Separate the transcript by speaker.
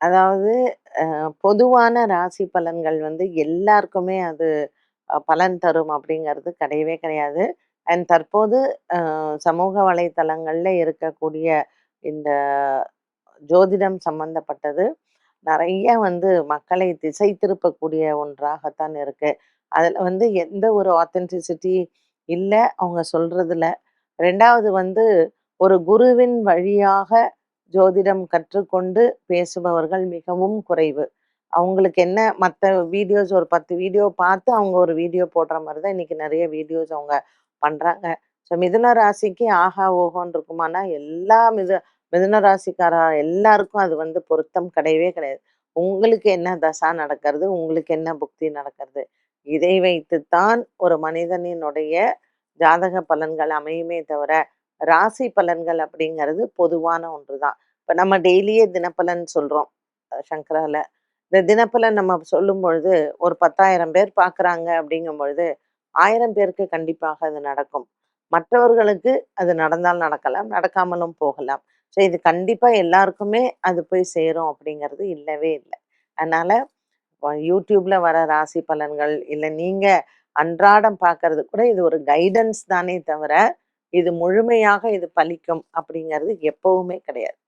Speaker 1: அதாவது பொதுவான ராசி பலன்கள் வந்து எல்லாருக்குமே அது பலன் தரும் அப்படிங்கிறது கிடையவே கிடையாது. அண்ட் தற்போது சமூக வலைத்தளங்கள்ல இருக்கக்கூடிய இந்த ஜோதிடம் சம்மந்தப்பட்டது நிறைய வந்து மக்களை திசை திருப்பக்கூடிய ஒன்றாகத்தான் இருக்கு. அதில் வந்து எந்த ஒரு ஆத்தென்டிசிட்டி இல்லை அவங்க சொல்றதுல. ரெண்டாவது வந்து ஒரு குருவின் வழியாக ஜோதிடம் கற்றுக்கொண்டு பேசுபவர்கள் மிகவும் குறைவு. அவங்களுக்கு என்ன மற்ற வீடியோஸ் ஒரு 10 வீடியோ பார்த்து அவங்க ஒரு வீடியோ போடுற மாதிரி தான் இன்னைக்கு நிறைய வீடியோஸ் அவங்க பண்ணுறாங்க ஸோ மிதுன ராசிக்கு ஆஹா, ஓஹோன்னு இருக்குமானா, எல்லா மிது மிதுன ராசிக்காரா எல்லாருக்கும் அது வந்து பொருத்தம் கிடையவே கிடையாது. உங்களுக்கு என்ன தசா நடக்கிறது? உங்களுக்கு என்ன புக்தி நடக்கிறது? இதை வைத்துத்தான் ஒரு மனிதனினுடைய ஜாதக பலன்கள் அமையுமே தவிர, ராசி பலன்கள் அப்படிங்கிறது பொதுவான ஒன்று தான். இப்போ நம்ம டெய்லியே தினப்பலன் சொல்கிறோம் சங்கரால. இந்த தினப்பலன் நம்ம சொல்லும் பொழுது ஒரு 10,000 பேர் பார்க்குறாங்க அப்படிங்கும் பொழுது, ஆயிரம் பேருக்கு கண்டிப்பாக அது நடக்கும். மற்றவர்களுக்கு அது நடந்தால் நடக்கலாம், நடக்காமலும் போகலாம். ஸோ இது கண்டிப்பாக எல்லாருக்குமே அது போய் சேரும் அப்படிங்கிறது இல்லவே இல்லை அதனால் யூடியூப்பில் வர ராசி பலன்கள், இல்லை நீங்கள் அன்றாடம் பார்க்கறது கூட இது ஒரு கைடன்ஸ் தானே தவிர, இது முழுமையாக இது பலிக்கும் அப்படிங்கிறது எப்பவுமே கிடையாது.